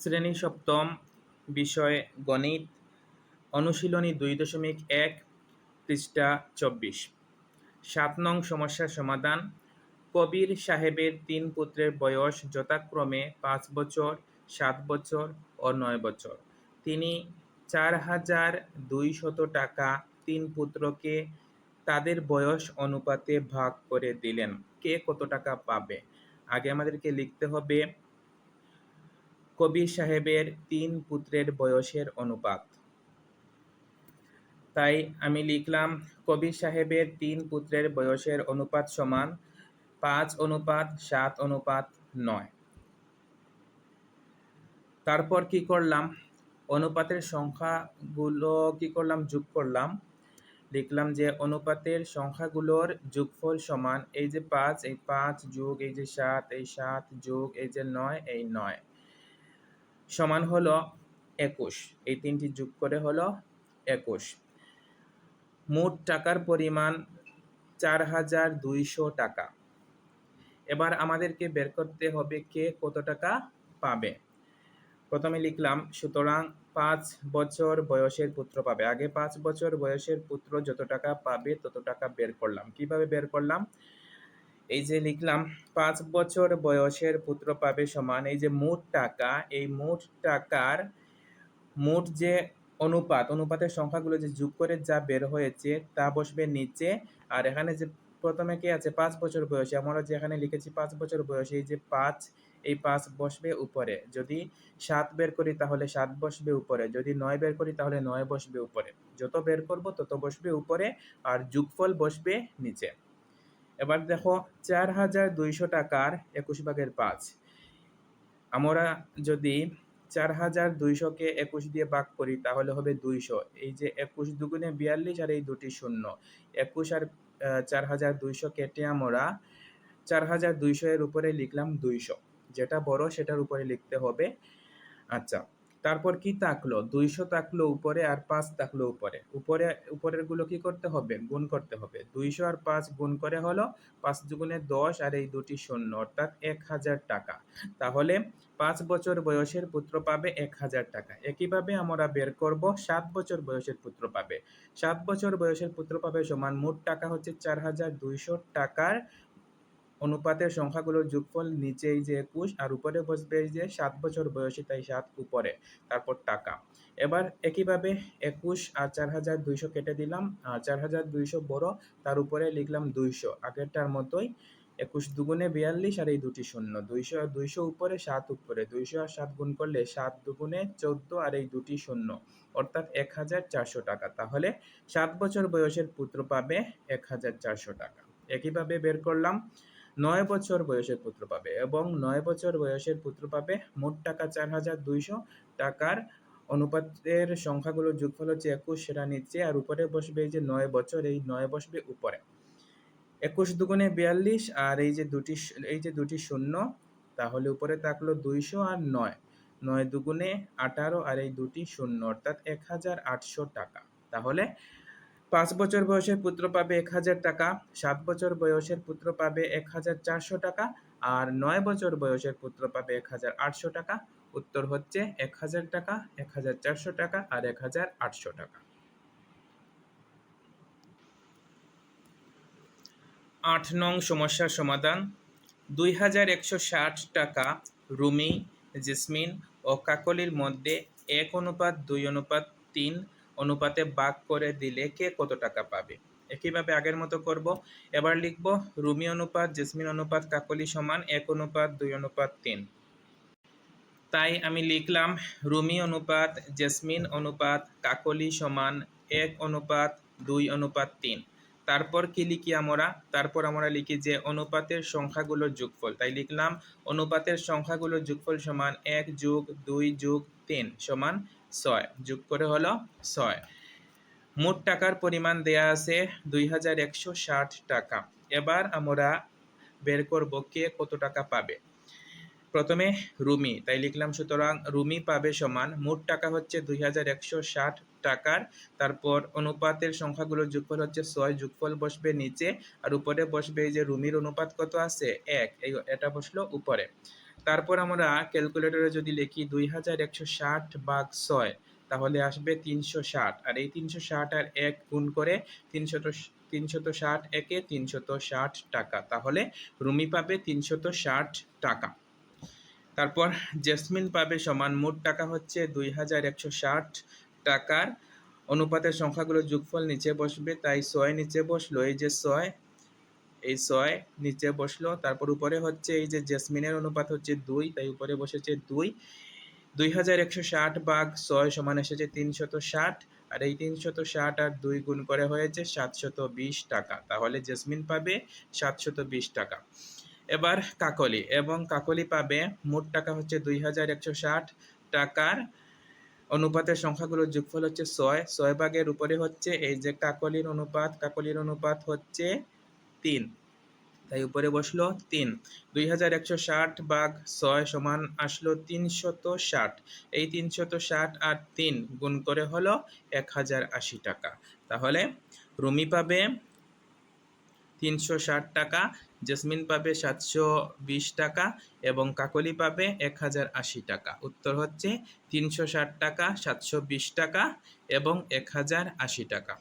শ্রেণি সপ্তম বিষয় গণিত, অনুশীলনী দুই দশমিক এক পৃষ্ঠা চব্বিশ। সাত নং সমস্যার সমাধান। কবির সাহেবের তিন পুত্রের বয়স যথাক্রমে পাঁচ বছর, সাত বছর ও নয় বছর। তিনি চার হাজার দুইশত টাকা তিন পুত্রকে তাদের বয়স অনুপাতে ভাগ করে দিলেন। কে কত টাকা পাবে? আগে আমাদেরকে লিখতে হবে কবির সাহেবের তিন পুত্রের বয়সের অনুপাত। তাই আমি লিখলাম, কবির সাহেবের তিন পুত্রের বয়সের অনুপাত সমান পাঁচ অনুপাত সাত অনুপাত নয়। তারপর কি করলাম? অনুপাতের সংখ্যাগুলো কি করলাম? যোগ করলাম। লিখলাম যে অনুপাতের সংখ্যাগুলোর যোগফল সমান এই যে পাঁচ, এই পাঁচ যোগ এই যে সাত, এই সাত যোগ এই যে নয়, এই নয়। সমান হলো একুশ। এই তিনটি যোগ করে হলো একুশ। মোট টাকার পরিমাণ চার হাজার দুইশো টাকা। এবার আমাদেরকে বের করতে হবে কে কত টাকা পাবে। প্রথমে লিখলাম, সুতরাং পাঁচ বছর বয়সের পুত্র পাবে। আগে পাঁচ বছর বয়সের পুত্র যত টাকা পাবে তত টাকা বের করলাম। কীভাবে বের করলাম? এই যে লিখলাম, পাঁচ বছর বয়সের পুত্র পাবে সমান। এই যে মোট টাকা, এই মোট টাকার মোট যে অনুপাত, অনুপাতের সংখ্যাগুলো যে যোগ করে যা বের হয়েছে, তা বসবে নিচে। আর এখানে যে প্রথমে কে আছে? পাঁচ বছর বয়সে। আমরা যে এখানে লিখেছি পাঁচ বছর বয়সে, এই যে পাঁচ, এই পাঁচ বসবে উপরে। যদি সাত বের করি তাহলে সাত বসবে উপরে। যদি নয় বের করি তাহলে নয় বসবে উপরে। যত বের করব তত বসবে উপরে, আর যুগফল বসবে নিচে। এবার দেখো, চার হাজার দুইশো টাকার একুশ ভাগের পাঁচ। আমরা যদি চার হাজার দুইশোকে একুশ দিয়ে ভাগ করি, তাহলে হবে দুইশো। এই যে একুশ দুগুণে বিয়াল্লিশ আর এই দুটি শূন্য। একুশ আর চার হাজার দুইশো কেটে আমরা চার হাজার দুইশো এর উপরে লিখলাম দুইশো। যেটা বড়, সেটার উপরে লিখতে হবে। আচ্ছা। তারপর কি তাকলো? দুইশো তাকলো উপরে আর পাঁচ তাকলো উপরে। উপরে উপরেরগুলো কি করতে হবে? গুণ করতে হবে। দুইশো আর পাঁচ গুণ করে হলো পাঁচ দুগুণে দশ আর এই দুটি শূন্য, অর্থাৎ এক হাজার টাকা। তাহলে পাঁচ বছর বয়সের পুত্র পাবে এক হাজার টাকা। একইভাবে আমরা বের করব, সাত বছর বয়সের পুত্র পাবে। সাত বছর বয়সের পুত্র পাবে সমান মোট টাকা হচ্ছে চার হাজার দুইশো টাকার অনুপাতের সংখ্যাগুলোর যোগফল নিচে এই যে একুশ, আর উপরে বসবে যে সাত বছর বয়সী, তাই সাত উপরে, তারপর টাকা। এবার একইভাবে একুশ আর চার হাজার দুইশো কেটে দিলাম, আর চার হাজার দুইশো বড়, তার উপরে লিখলাম দুইশো। আগেরটার মতোই একুশ দুগুণে বিয়াল্লিশ, আর এই দুটি শূন্য। দুইশো আর দুইশো উপরে, সাত উপরে। দুইশো আর সাত গুণ করলে সাত দুগুণে চোদ্দ, আর এই দুটি শূন্য। অর্থাৎ এক হাজার চারশো টাকা। তাহলে সাত বছর বয়সের পুত্র পাবে এক হাজার চারশো টাকা। একইভাবে বের করলাম নয় বছর বয়সের পুত্র পাবে এবং নয় বছর বয়সের পুত্র পাবে মোট টাকা চার হাজার দুইশো। টাকার অনুপাতের সংখ্যাগুলোর যোগফল হচ্ছে একুশ সেটা নিচে আর উপরে বসবে এই যে নয় বছর, এই নয় বসবে উপরে। একুশ দুগুণে বিয়াল্লিশ আর এই যে দুটি এই যে দুটি শূন্য, তাহলে উপরে থাকল দুইশো আর নয়। নয় দুগুণে আঠারো আর এই দুটি শূন্য, অর্থাৎ এক হাজার আটশো টাকা। তাহলে পাঁচ বছর বয়সের পুত্র পাবে এক হাজার টাকা, সাত বছর বয়সের পুত্র পাবে এক হাজার চারশো টাকা আর নয় বছর বয়সের পুত্র পাবে এক হাজার আটশো টাকা। উত্তর হচ্ছে এক হাজার টাকা, এক হাজার চারশো টাকা আর এক হাজার আটশো টাকা। আট নং সমস্যার সমাধান। দুই হাজার একশো ষাট টাকা রুমি, জেসমিন ও কাকলির মধ্যে এক অনুপাত, দুই অনুপাত, তিন অনুপাতে ভাগ করে দিলে কে কত টাকা পাবে? একইভাবে আগের মতো করব। এবার লিখব রুমি অনুপাত, জেসমিন অনুপাত, কাকলি সমান এক অনুপাত, দুই অনুপাত, তিন। তাই আমি লিখলাম রুমি অনুপাত, জেসমিন অনুপাত, কাকলি সমান এক অনুপাত, দুই অনুপাত, তিন। তারপর কি লিখি আমরা? তারপর আমরা লিখি যে অনুপাতের সংখ্যাগুলোর যোগফল। তাই লিখলাম অনুপাতের সংখ্যাগুলোর যোগফল সমান এক যোগ দুই যোগ তিন সমান ছয়। যোগ করে হলো ছয়। মোট টাকার পরিমাণ দেয়া আছে দুই হাজার একশো ষাট টাকা। এবার আমরা বের করব কে কত টাকা পাবে। প্রথমে রুমি, তাই লিখলাম সুতরাং রুমি পাবে সমান মোট টাকা হচ্ছে দুই হাজার একশো ষাট টাকার। তারপর অনুপাতের সংখ্যাগুলোর যোগফল হচ্ছে ছয়, যোগফল বসবে নিচে। আর উপরে বসবে এই যে রুমির অনুপাত কত আছে? এক। এই এটা বসল উপরে। তারপর আমরা ক্যালকুলেটরে যদি লিখি দুই হাজার একশো ষাট বাঘ ছয়, তাহলে আসবে তিনশো ষাট। আর এই তিনশো ষাট আর এক গুণ করে তিনশত তিনশত ষাট একে তিনশত ষাট টাকা। তাহলে রুমি পাবে তিনশত ষাট টাকা। তারপর জেসমিন পাবে সমান মোট টাকা হচ্ছে দুই হাজার একশো ষাট টাকার। অনুপাতের সংখ্যাগুলো যোগফল নিচে বসবে, তাই ছয় নিচে বসল। এই যে ছয় এই ছয় নিচে বসল, তারপর উপরে হচ্ছে এই যে জেসমিনের অনুপাত হচ্ছে দুই, তাই উপরে বসেছে দুই। দুই হাজার একশো ষাট বাঘ ছয় সমান এসেছে তিনশত ষাট, আর এই তিনশত ষাট আর দুই গুণ করে হয়েছে সাতশত বিশ টাকা। তাহলে জেসমিন পাবে সাতশত বিশ টাকা। এবার কাকলি, এবং কাকলি পাবে মোট টাকা হচ্ছে দুই হাজার একশো ষাট টাকার। অনুপাতের সংখ্যাগুলোর যোগফল হচ্ছে ছয়। ছয় ভাগের উপরে হচ্ছে এই যে কাকলির অনুপাত কাকলির অনুপাত হচ্ছে তিন। তাই উপরে বসল তিন। দুই হাজার একশো ষাট বাঘ ছয় সমান আসলো তিনশত ষাট। এই তিনশত ষাট আর তিন গুণ করে হলো এক হাজার আশি টাকা। তাহলে রুমি পাবে তিনশো ষাট টাকা, জেসমিন পাবে সাতশো বিশ টাকা এবং কাকলি পাবে এক হাজার আশি টাকা। উত্তর হচ্ছে তিনশো ষাট টাকা, সাতশো বিশ টাকা এবং এক হাজার আশি টাকা।